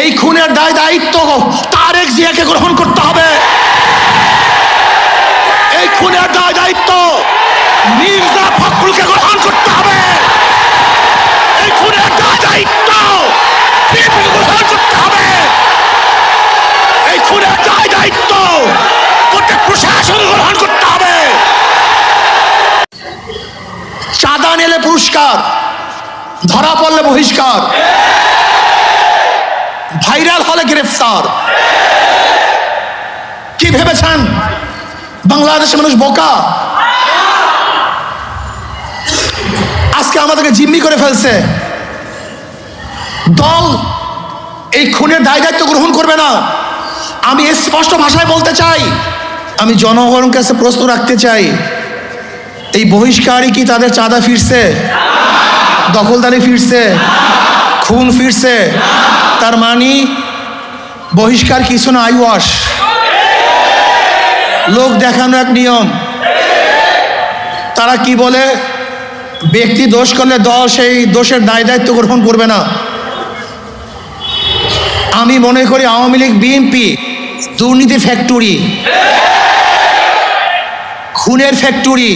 এই খুনের দায় দায়িত্ব তারেক জিয়াকে গ্রহণ করতে হবে। এই খুনের দায় দায়িত্ব মির্জা ফখরুলকে গ্রহণ করতে হবে। এই খুনের দায় দায়িত্ব গ্রহণ করতে হবে। এই খুনের দায় দায়িত্ব প্রত্যেক প্রশাসন গ্রহণ করতে হবে। চাঁদা নিলে পুরস্কার, ধরা পড়লে বহিষ্কার। ভাইরাল হলে গ্রেফতার। কি ভেবেছেন? বাংলাদেশের মানুষ বোকা? আজকে আমাদেরকে জিম্মি করে ফেলছে। দল এই খুনের দায় দায়িত্ব গ্রহণ করবে না। আমি স্পষ্ট ভাষায় বলতে চাই, আমি জনগণের কাছে প্রশ্ন রাখতে চাই, এই বহিষ্কারই কি তাদের চাঁদা ফিরছে? দখলদারি ফিরছে? খুন ফিরছে? তার মানে বহিষ্কার কিছু না আইওয়াস লোক দেখানো এক নিয়ম। তারা কি বলে? ব্যক্তি দোষ করলে দল সেই দোষের দায় দায়িত্ব গ্রহণ করবে না। আমি মনে করি আওয়ামী লীগ, বিএনপি, দুর্নীতি ফ্যাক্টরি, খুনের ফ্যাক্টরি,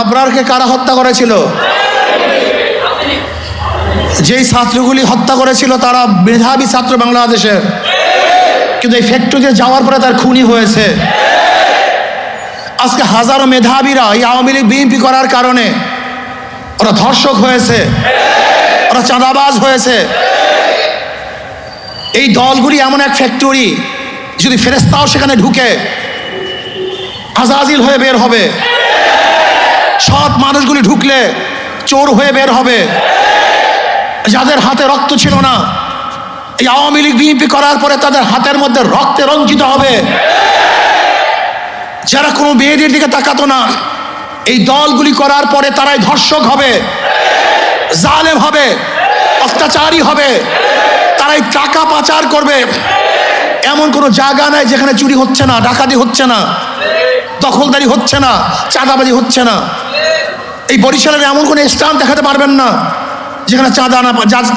আবরারকে কারা হত্যা করেছিল? যেই ছাত্রগুলি হত্যা করেছিল তারা মেধাবী ছাত্র বাংলাদেশের কিন্তু এই ফ্যাক্টরিতে যাওয়ার পরে তার খুনি হয়েছে। আজকে হাজারো মেধাবীরা এই আওয়ামী লীগ বিএনপি করার কারণে ওরা ধর্ষক হয়েছে, ওরা চাঁদাবাজ হয়েছে। এই দলগুলি এমন এক ফ্যাক্টরি যদি ফেরেস্তাও সেখানে ঢুকে আজাজিল হয়ে বের হবে। সৎ মানুষগুলি ঢুকলে, চোর হয়ে বের হবে। যাদের হাতে রক্ত ছিল না, এই আওয়ামী লীগ বিএনপি করার পরে তাদের হাতের মধ্যে রক্তে রঞ্জিত হবে। যারা কোনো মেয়েদের দিকে তাকাতো না, এই দলগুলি করার পরে তারাই ধর্ষক হবে, জালেম হবে, অত্যাচারী হবে, তারাই টাকা পাচার করবে। এমন কোনো জায়গা নাই যেখানে চুরি হচ্ছে না, ডাকাতি হচ্ছে না, দখলদারি হচ্ছে না, চাঁদাবাজি হচ্ছে না। এই বরিশালের এমন কোনো স্থান দেখাতে পারবেন না। যেখানে চাঁদা না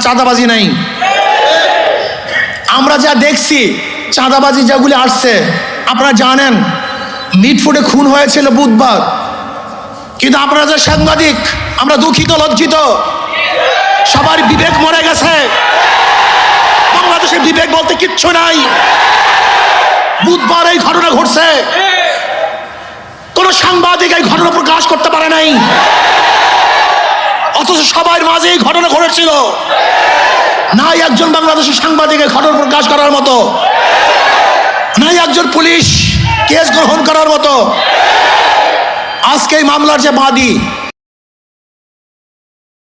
চাঁদাবাজি নাই। আমরা যা দেখছি, চাঁদাবাজি যেগুলি আসছে, আপনারা জানেন, মিটফুটে খুন হয়েছিল বুধবার। কিন্তু আপনারা যে সাংবাদিক, আমরা দুঃখিত, লজ্জিত। সবার বিবেক মরে গেছে। বাংলাদেশের বিবেক বলতে কিচ্ছু নাই। বুধবার এই ঘটনা ঘটছে। কোন সাংবাদিক এই ঘটনা প্রকাশ করতে পারে নাই। অথচ সবার মাঝে এই ঘটনা ঘটেছিল। নাই একজন বাংলাদেশের সাংবাদিকের ঘটনা প্রকাশ করার মতো। নাই একজন পুলিশ কেস গ্রহণ করার মতো। আজকে এই মামলার যে বাদী